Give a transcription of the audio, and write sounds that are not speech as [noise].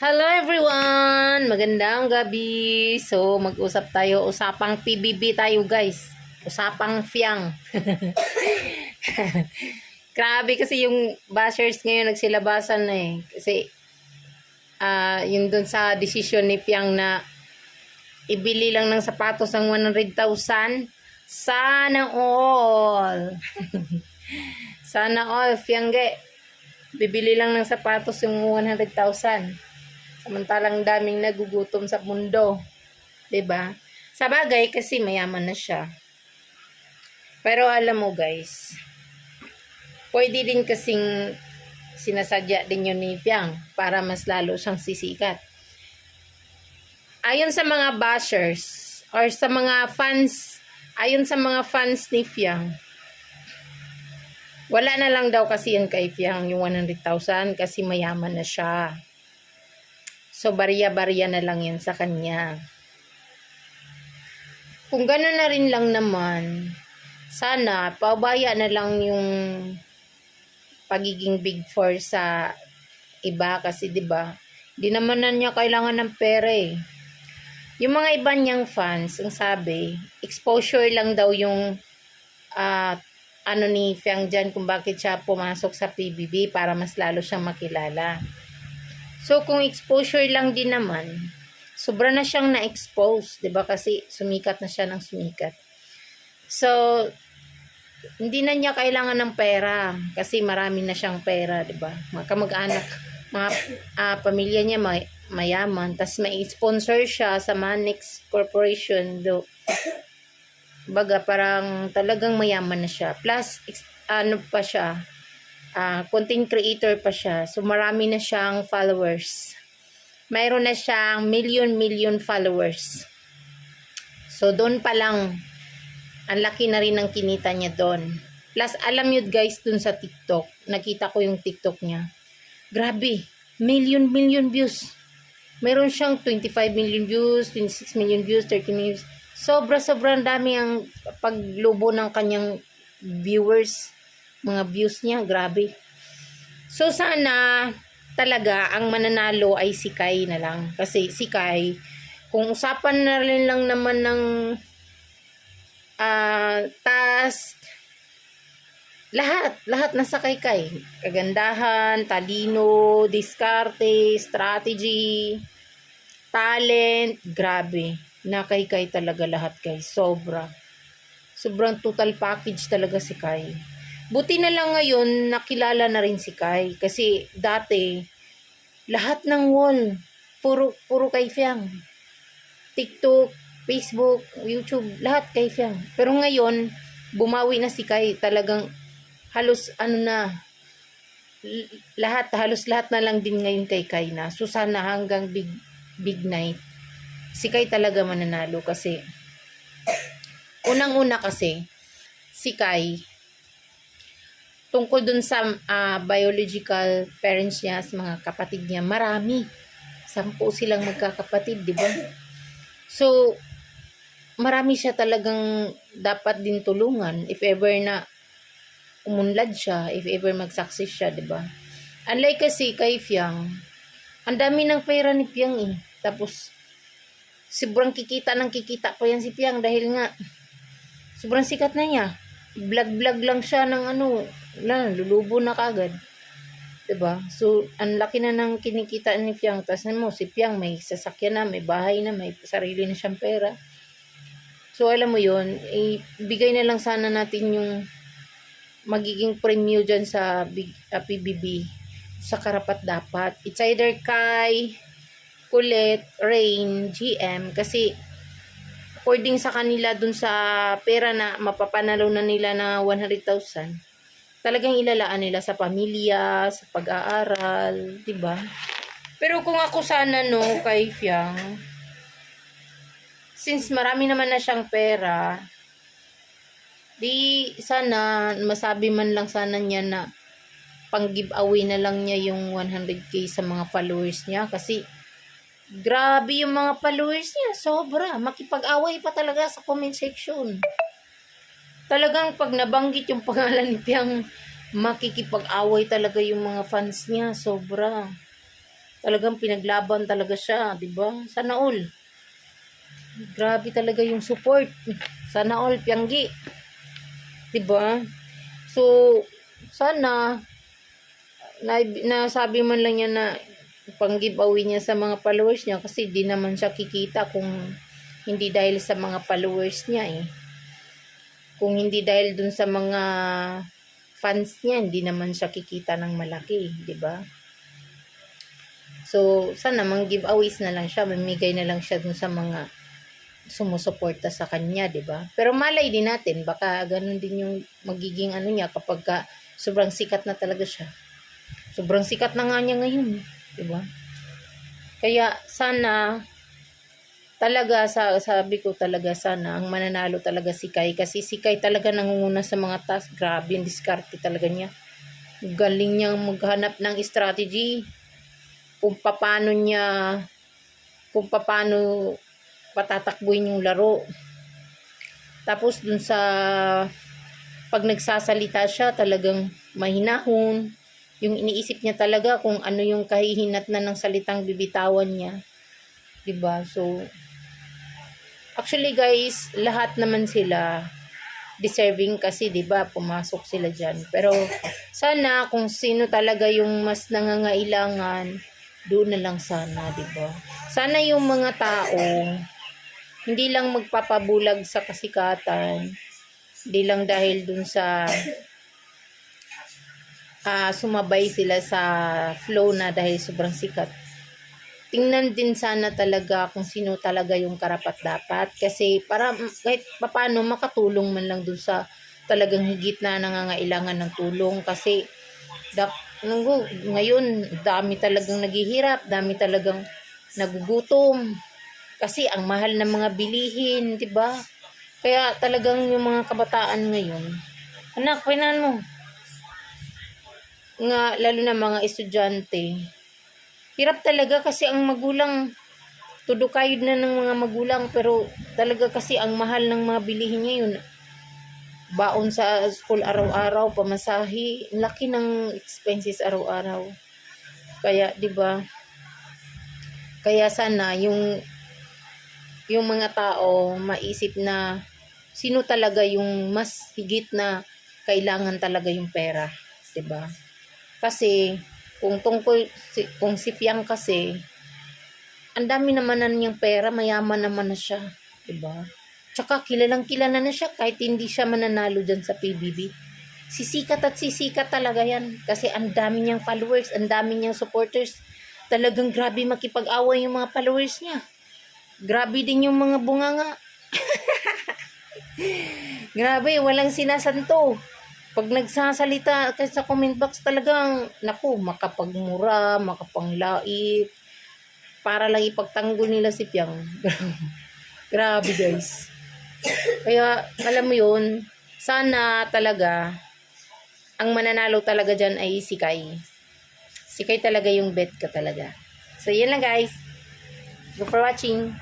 Hello everyone! Magandang gabi! So, mag-usap tayo. Usapang PBB tayo guys. Usapang Fiang. [laughs] Grabe kasi yung bashers ngayon nagsilabasan na eh. Kasi, ah yun dun sa desisyon ni Fiang na ibili lang ng sapatos ng 100,000. Sana all! [laughs] Sana all, Fiangge. Bibili lang ng sapatos yung 100,000. Samantalang daming nagugutom sa mundo. ba? Sa bagay kasi mayaman na siya. Pero alam mo guys, pwede din kasing sinasadya din yun ni Piang para mas lalo siyang sisikat. Ayon sa mga bashers or sa mga fans, ayon sa mga fans ni Piang, wala na lang daw kasi yan kay Piang yung 100,000 kasi mayaman na siya. So, barya-barya na lang yan sa kanya. Kung gano'n na rin lang naman, sana, paubaya na lang yung pagiging big four sa iba kasi 'di ba? Di naman na niya kailangan ng pera eh. Yung mga iba niyang fans, ang sabi, exposure lang daw yung ah, ano ni Fiang Jan kung bakit siya pumasok sa PBB para mas lalo siyang makilala. So, kung exposure lang din naman, sobra na siyang na-expose, 'di ba? Kasi sumikat na siya ng sumikat. So, hindi na niya kailangan ng pera kasi marami na siyang pera, 'di ba? Mga kamag-anak, mga ah, pamilya niya may, mayaman, tas may sponsor siya sa Manix Corporation do. Baga parang talagang mayaman na siya. Plus ex- ano pa siya? Ah, content creator pa siya. So marami na siyang followers. Mayroon na siyang million-million followers. So doon pa lang ang laki na rin ng kinita niya doon. Plus, alam nyo guys, dun sa TikTok, nakita ko yung TikTok niya. Grabe, million, million views. Meron siyang 25 million views, 26 million views, 30 million views. Sobra-sobrang dami ang paglubo ng kanyang viewers. Mga views niya, grabe. So, sana talaga ang mananalo ay si Kai na lang. Kasi si Kai, kung usapan na rin lang naman ng ah task, lahat, lahat nasa kay Kai. Kagandahan, talino, diskarte, strategy, talent, grabe. Na kay Kai talaga lahat guys. Sobra. Sobrang total package talaga si Kai. Buti na lang ngayon nakilala na rin si Kai. Kasi dati, lahat ng wall, puro, puro kay Fiang. TikTok, Facebook, YouTube, lahat kay Fiang. Pero ngayon, bumawi na si Kai. Talagang halos ano na, lahat, halos lahat na lang din ngayon kay Kai na. So sana hanggang big, big night, si Kai talaga mananalo kasi unang-una kasi si Kai tungkol dun sa ah, biological parents niya, sa mga kapatid niya, marami. Sampu silang magkakapatid, di ba? So, marami siya talagang dapat din tulungan if ever na umunlad siya, if ever mag-success siya, di ba? Unlike kasi kay Fiang, ang dami ng pera ni Piang eh. Tapos, sobrang kikita ng kikita pa yan si Piang dahil nga, sobrang sikat na niya. Vlog-vlog lang siya ng ano, wala, lulubo na kagad. 'Di ba So, ang laki na ng kinikita ni Piang. Tapos mo, si Piang may sasakyan na, may bahay na, may sarili na siyang pera. So, alam mo yon ibigay na lang sana natin yung magiging premyo dyan sa big, ah, PBB sa karapat dapat. It's either kay Kulit, Rain, GM, kasi according sa kanila dun sa pera na mapapanalo na nila na 100,000, talagang ilalaan nila sa pamilya, sa pag-aaral, 'di ba? Pero kung ako sana no kay Fiang, since marami naman na siyang pera, di sana masabi man lang sana niya na pang giveaway na lang niya yung 100k sa mga followers niya kasi grabe yung mga followers niya, sobra. Makipag-away pa talaga sa comment section. Talagang pag nabanggit yung pangalan ni Piang, makikipag-away talaga yung mga fans niya, sobra. Talagang pinaglaban talaga siya, ba? Sana all. Grabe talaga yung support. Sana all Pianggi. ba? So sana na, nasabi man lang niya na pang giveaway niya sa mga followers niya kasi di naman siya kikita kung hindi dahil sa mga followers niya eh. Kung hindi dahil dun sa mga fans niya, hindi naman siya kikita ng malaki, di ba? So, sana mang giveaways na lang siya, mamigay na lang siya dun sa mga sumusuporta sa kanya, di ba? Pero malay din natin, baka ganun din yung magiging ano niya kapag ka sobrang sikat na talaga siya. Sobrang sikat na nga niya ngayon, di ba? Kaya sana talaga sa sabi ko talaga sana ang mananalo talaga si Kai kasi si Kai talaga nangunguna sa mga task. Grabe yung diskarte talaga niya. Galing niyang maghanap ng strategy kung paano niya kung paano patatakbuhin yung laro. Tapos dun sa pag nagsasalita siya talagang mahinahon. Yung iniisip niya talaga kung ano yung kahihinat na ng salitang bibitawan niya. ba? So actually guys, lahat naman sila deserving kasi 'di ba pumasok sila diyan. Pero sana kung sino talaga yung mas nangangailangan, doon na lang sana, 'di ba? Sana yung mga tao hindi lang magpapabulag sa kasikatan, hindi lang dahil dun sa ah sumabay sila sa flow na dahil sobrang sikat. Tingnan din sana talaga kung sino talaga yung karapat dapat kasi para kahit papano makatulong man lang dun sa talagang higit na nangangailangan ng tulong kasi dak, ngayon dami talagang naghihirap, dami talagang nagugutom kasi ang mahal ng mga bilihin, 'di ba? Kaya talagang yung mga kabataan ngayon, anak, pinan mo. Nga, lalo na mga estudyante, hirap talaga kasi ang magulang, tudukayod na ng mga magulang, pero talaga kasi ang mahal ng mga bilihin ngayon, baon sa school araw-araw, pamasahe, laki ng expenses araw-araw. Kaya, di ba? Kaya sana yung yung mga tao maisip na sino talaga yung mas higit na kailangan talaga yung pera, 'di ba? Kasi kung tungkol si, kung si Fiang kasi ang dami naman na niyang pera, mayaman naman na siya, 'di ba? Tsaka kilalang kilala na siya kahit hindi siya mananalo dyan sa PBB. Sisikat at sisikat talaga yan. Kasi ang dami niyang followers, ang dami niyang supporters. Talagang grabe makipag-away yung mga followers niya. Grabe din yung mga bunganga. [laughs] grabe, walang sinasanto. Pag nagsasalita ka sa comment box talagang, naku, makapagmura, makapanglait. Para lang ipagtanggol nila si Piang. [laughs] grabe guys. Kaya, alam mo yun, sana talaga, ang mananalo talaga dyan ay si Kai. Si Kai talaga yung bet ka talaga. So, yun lang guys. Thank you for watching.